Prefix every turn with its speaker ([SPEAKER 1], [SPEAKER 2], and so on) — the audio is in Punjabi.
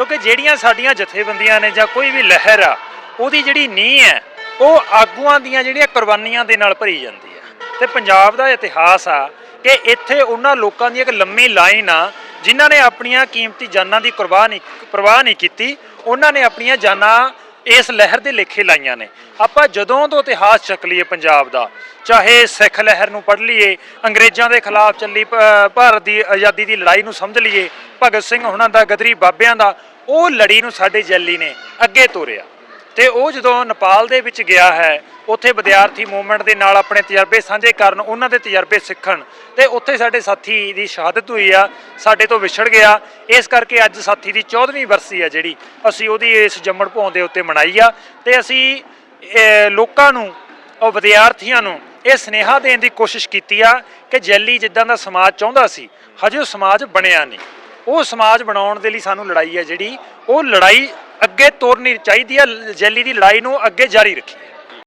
[SPEAKER 1] ਕਿਉਂਕਿ ਜਿਹੜੀਆਂ ਸਾਡੀਆਂ ਜਥੇਬੰਦੀਆਂ ਨੇ ਜਾਂ ਕੋਈ ਵੀ ਲਹਿਰ ਆ, ਉਹਦੀ ਜਿਹੜੀ ਨੀਂਹ ਹੈ, ਉਹ ਆਗੂਆਂ ਦੀਆਂ ਜਿਹੜੀਆਂ ਕੁਰਬਾਨੀਆਂ ਦੇ ਨਾਲ ਭਰੀ ਜਾਂਦੀ ਹੈ। ਤੇ ਪੰਜਾਬ ਦਾ ਇਤਿਹਾਸ ਆ ਕਿ ਇੱਥੇ ਉਹਨਾਂ ਲੋਕਾਂ ਦੀ ਇੱਕ ਲੰਮੀ ਲਾਈਨ ਆ, ਜਿਨ੍ਹਾਂ ਨੇ ਆਪਣੀਆਂ ਕੀਮਤੀ ਜਾਨਾਂ ਦੀ ਕੁਰਬਾਨ ਨਹੀਂ, ਪਰਵਾਹ ਨਹੀਂ ਕੀਤੀ, ਉਹਨਾਂ ਨੇ ਆਪਣੀਆਂ ਜਾਨਾਂ ਇਸ ਲਹਿਰ ਦੇ ਲੇਖੇ ਲਾਈਆਂ ਨੇ। ਆਪਾਂ ਜਦੋਂ ਤੋਂ ਇਤਿਹਾਸ ਚੱਕ ਲਈਏ ਪੰਜਾਬ ਦਾ, ਚਾਹੇ ਸਿੱਖ ਲਹਿਰ ਨੂੰ ਪੜ੍ਹ ਲਈਏ, ਅੰਗਰੇਜ਼ਾਂ ਦੇ ਖਿਲਾਫ ਚੱਲੀ ਭਾਰਤ ਦੀ ਆਜ਼ਾਦੀ ਦੀ ਲੜਾਈ ਨੂੰ ਸਮਝ ਲਈਏ, ਭਗਤ ਸਿੰਘ ਹੁਣਾਂ ਦਾ, ਗਦਰੀ ਬਾਬਿਆਂ ਦਾ ਉਹ ਲੜੀ ਨੂੰ ਸਾਡੇ ਜੈਲੀ ਨੇ ਅੱਗੇ ਤੋਰਿਆ। ਤੇ ਉਹ ਜਦੋਂ ਨੇਪਾਲ ਦੇ ਵਿੱਚ ਗਿਆ ਹੈ, ਉੱਥੇ ਵਿਦਿਆਰਥੀ ਮੂਵਮੈਂਟ ਦੇ ਨਾਲ ਆਪਣੇ ਤਜਰਬੇ ਸਾਂਝੇ ਕਰਨ, ਉਹਨਾਂ ਦੇ ਤਜਰਬੇ ਸਿੱਖਣ, ਤੇ ਉੱਥੇ ਸਾਡੇ ਸਾਥੀ ਦੀ ਸ਼ਹਾਦਤ ਹੋਈ ਆ, ਸਾਡੇ ਤੋਂ ਵਿਛੜ ਗਿਆ। ਇਸ ਕਰਕੇ ਅੱਜ ਸਾਥੀ ਦੀ 14ਵੀਂ ਵਰਸੀ ਆ ਜਿਹੜੀ, ਅਸੀਂ ਉਹਦੀ ਇਸ ਜੰਮਣ ਭੌਂ ਦੇ ਉੱਤੇ ਮਨਾਈ ਆ। ਤੇ ਅਸੀਂ ਲੋਕਾਂ ਨੂੰ, ਉਹ ਵਿਦਿਆਰਥੀਆਂ ਨੂੰ ਇਹ ਸਨੇਹਾ ਦੇਣ ਦੀ ਕੋਸ਼ਿਸ਼ ਕੀਤੀ ਆ ਕਿ ਜੈਲੀ ਜਿੱਦਾਂ ਦਾ ਸਮਾਜ ਚਾਹੁੰਦਾ ਸੀ, ਹਜੇ ਉਹ ਸਮਾਜ ਬਣਿਆ ਨਹੀਂ। ਉਹ ਸਮਾਜ ਬਣਾਉਣ ਦੇ ਲਈ ਸਾਨੂੰ ਲੜਾਈ ਹੈ ਜਿਹੜੀ, ਉਹ ਲੜਾਈ ਅੱਗੇ ਤੋਰਨੀ ਚਾਹੀਦੀ ਹੈ, ਜੈਲੀ ਦੀ ਲੜਾਈ ਨੂੰ ਅੱਗੇ ਜਾਰੀ ਰੱਖੀਏ।